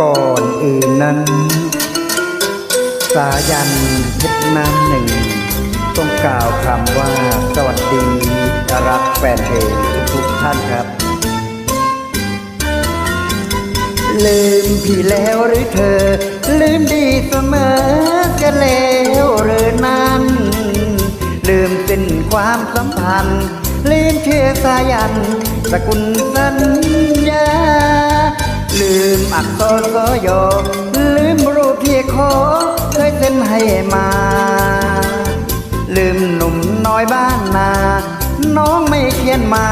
ก่อนอื่นนั้น สายันเพชรน้ำหนึ่ง ต้องกล่าวคำว่าสวัสดีรักแฟนเพลงทุกท่านครับ ลืมพี่แล้วหรือเธอ ลืมดีเสมอกันแล้วหรือนั้น ลืมสิ้นความสัมพันธ์ลืมเชื่อสายันสกุลสัญญา ลืมอักษรสยอลืมรูปที่ขอเคยเซ็นให้มา ลืมหนุ่มน้อยบ้านนา น้องไม่เขียนมา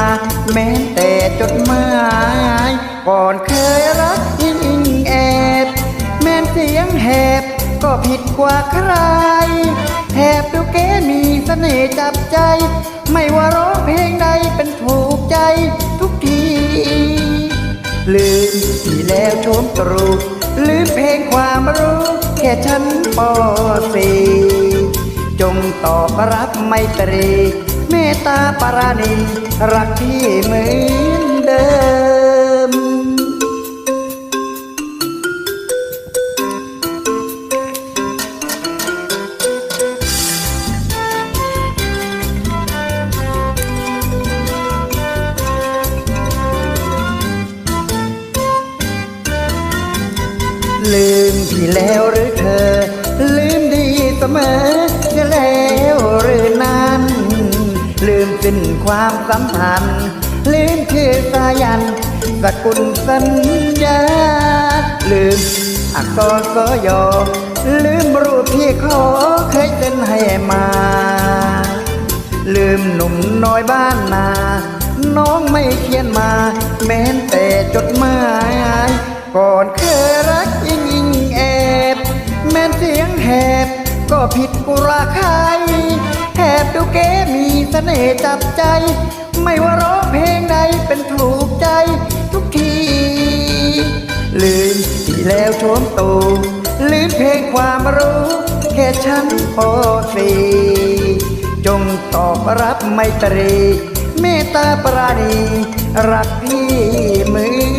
แม้แต่จดหมายก่อนเคยรักอิงอิงแอบแม้นเสียงแหบก็ผิดกว่าใครแหบดูเก๋มีเสน่ห์จับใจ ไม่ว่าร้องเพลงใดเป็นถูกใจ ลืมที่แล้วโชมตรูลืมเพลงความรู้ แค่ฉันปอสีจงตอบรับไมตรี เมตตาปราณี รักที่เหมือนเดิม ลืมพี่แล้วหรือเธอ ลืมดีเสมอจะแล้วหรือนั้น ลืมสิ้นความสัมพันธ์ ลืมชื่อสายันสกุลสัญญา ลืมอักษรสยอลืมรูปที่ขอเคยเซ็นให้มา ลืมหนุ่มน้อยบ้านนา น้องไม่เขียนมา แม้นแต่จดหมาย ก่อนเคยรักอิงอิงแอบ แม้นเสียงแหบ ก็ผิดกุราใครแหบดูเก๋มีเสน่ห์จับใจ ไม่ว่าร้องเพลงใดเป็นถูกใจทุกที ลืมที่แล้วโชมตูลืมเพลงความรู้แค่ฉันพอสีจงตอบรับไมตรี เมตตาปราณี รักพี่เหมือ